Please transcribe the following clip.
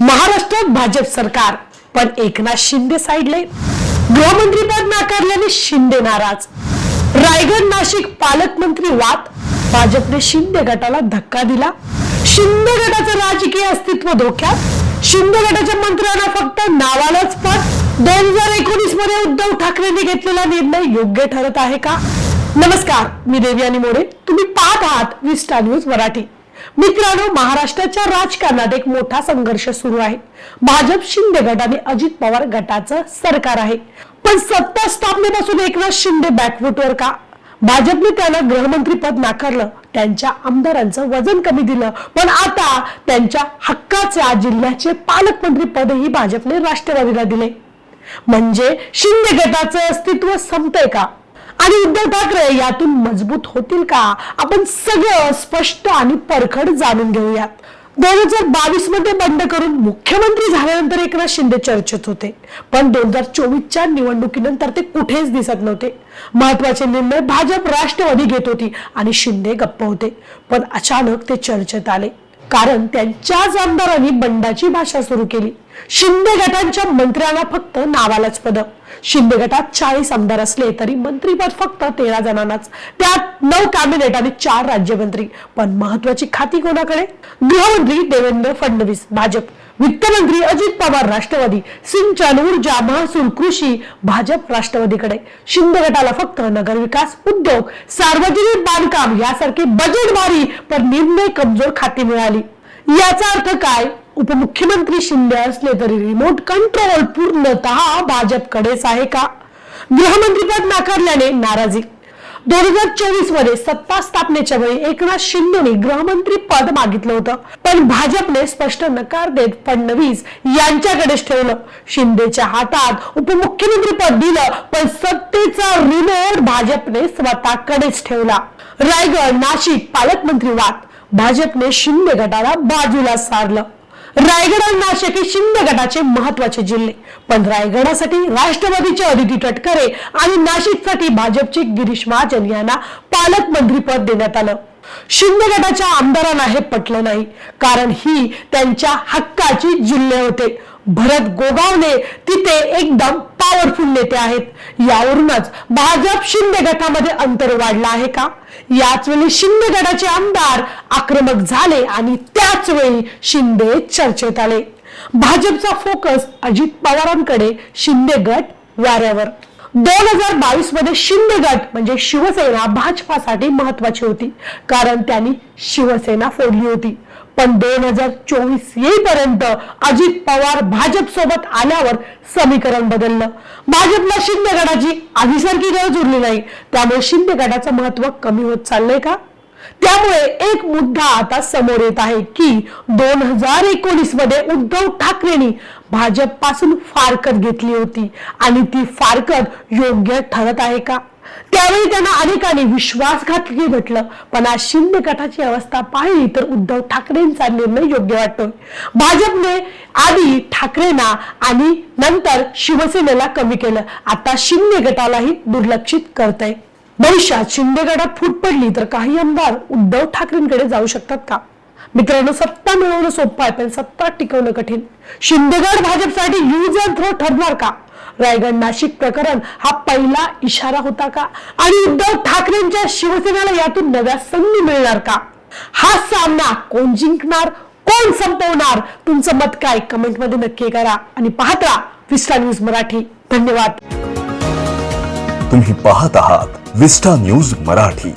महाराष्ट्रात भाजप सरकार. पण एकनाथ शिंदे साईडले गृहमंत्रीपद नाकारल्याने शिंदे नाराज. रायगड नाशिक पालकमंत्री वाद. भाजपने शिंदे गटाला धक्का दिला. शिंदे गटाचं राजकीय अस्तित्व धोक्यात. शिंदे गटाच्या मंत्र्यांना फक्त नावालाच पद दोन हजार एकोणीसमध्ये उद्धव ठाकरेंनी घेतलेला निर्णय योग्य ठरत आहे का? नमस्कार मी देवयानी मोरे. तुम्ही पाहत आहात विस्टा न्यूज मराठी. मित्रांनो महाराष्ट्राच्या राजकारणात एक मोठा संघर्ष सुरू आहे. भाजप शिंदे गट आणि अजित पवार गटाचं सरकार आहे. पण सत्ता स्थापनेपासून एकनाथ शिंदे बॅकफुटवर का? भाजपने त्यांना गृहमंत्री पद नाकारलं त्यांच्या आमदारांचं वजन कमी दिलं पण आता त्यांच्या हक्काच्या जिल्ह्याचे पालकमंत्री पदही भाजपने राष्ट्रवादीला दिले. म्हणजे शिंदे गटाचं अस्तित्व संपतंय का? आणि उद्धव ठाकरे यातून मजबूत होतील का? आपण सगळं स्पष्ट आणि परखड जाणून घेऊयात. दोन हजार बावीसमध्ये बंड करून मुख्यमंत्री झाल्यानंतर एकनाथ शिंदे चर्चेत होते. पण दोन हजार चोवीसच्या निवडणुकीनंतर ते कुठेच दिसत नव्हते. महत्त्वाचे निर्णय भाजप राष्ट्रवादी घेत होती आणि शिंदे गप्प होते. पण अचानक ते चर्चेत आले. कारण त्यांच्याच आमदारांनी बंडाची भाषा सुरू केली. शिंदे गटांच्या मंत्र्यांना फक्त नावालाच पद. शिंदे गटात चाळीस आमदार असले तरी मंत्रीपद फक्त तेरा जणांनाच. त्यात नऊ कॅबिनेट आणि चार राज्यमंत्री. पण महत्वाची खाती कोणाकडे? गृहमंत्री देवेंद्र फडणवीस भाजप. वित्तमंत्री अजित पवार राष्ट्रवादी. सिंचन ऊर्जा महसूल कृषी भाजप राष्ट्रवादीकडे. शिंदे गटाला फक्त नगरविकास उद्योग सार्वजनिक बांधकाम यासारखे बजेट भारी पण निर्णय कमजोर खाती मिळाली. याचा अर्थ काय? उपमुख्यमंत्री शिंदे असले तरी रिमोट कंट्रोल पूर्णतः भाजपकडेच आहे का? गृहमंत्रीपद नाकारल्याने नाराजी. दोन हजार चोवीसमध्ये सत्ता स्थापनेच्या वेळी एकनाथ शिंदेने गृहमंत्री पद मागितलं होतं. पण भाजपने स्पष्ट नकार देत फडणवीस यांच्याकडेच ठेवलं. शिंदेच्या हातात उपमुख्यमंत्री पद दिलं पण सत्तेचा रिमोट भाजपने स्वतःकडेच ठेवला. रायगड नाशिक पालकमंत्री वाद. भाजपने शिंदे गटाला बाजूला सारलं. रायगड आणि नाशिक हे शिंदे गटाचे महत्त्वाचे जिल्हे. पण रायगडासाठी राष्ट्रवादीचे अदिती तटकरे आणि नाशिकसाठी भाजपचे गिरीश महाजन यांना पालकमंत्री पद देण्यात आलं. शिंदे गटाच्या आमदारांना हे पटलं नाही. कारण ही त्यांच्या हक्काची जिल्हे होते. भरत गोगावले तिथे एकदम पॉवरफुल नेते आहेत. यावरूनच भाजप शिंदे गटामध्ये अंतर वाढलं आहे का? याच वेळी शिंदे गटाचे आमदार आक्रमक झाले आणि त्याच वेळी शिंदे चर्चेत आले. भाजपचा फोकस अजित पवारांकडे शिंदे गट वाऱ्यावर. दोन हजार बावीसमध्ये शिंदे गट म्हणजे शिवसेना भाजपासाठी महत्वाची होती. कारण त्यांनी शिवसेना फोडली होती. पण दोन हजार चोवीस येईपर्यंत अजित पवार भाजप सोबत आल्यावर समीकरण बदललं. भाजपला शिंदे गटाची आधीसारखी गरज उरली नाही. त्यामुळे शिंदे गटाचं महत्त्व कमी होत चाललंय का? त्यामुळे एक मुद्दा आता समोर येत आहे की दोन हजार एकोणीसमध्ये उद्धव ठाकरेंनी भाजपपासून फारकत घेतली होती. आणि ती फारकत योग्य ठरत आहे का? त्यावेळी त्यांना अनेकांनी विश्वासघातकी म्हटलं. पण आज शिंदे गटाची अवस्था पाहिली तर उद्धव ठाकरेंचा निर्णय योग्य वाटतोय. भाजपने आधी ठाकरेंना आणि नंतर शिवसेनेला कमी केलं. आता शिंदे गटालाही दुर्लक्षित करतंय. भविष्यात शिंदे गटात फूट पडली तर काही आमदार उद्धव ठाकरेंकडे जाऊ शकतात का? मित्रांनो सत्ता मिळवणं सोपं आहे पण सत्ता टिकवणं कठीण. शिंदेगड भाजपसाठी यूज अँड थ्रो ठरणार का? रायगड नाशिक प्रकरण हा पहिला इशारा होता का? आणि उद्धव ठाकरेंच्या शिवसेनेला यातून नव्या संधी मिळणार का? हा सामना कोण जिंकणार कोण संपवणार? तुमचं मत काय? कमेंटमध्ये नक्की करा आणि पाहत राहा विस्टा न्यूज मराठी. धन्यवाद. तुम्ही पाहत आहात विस्टा न्यूज मराठी.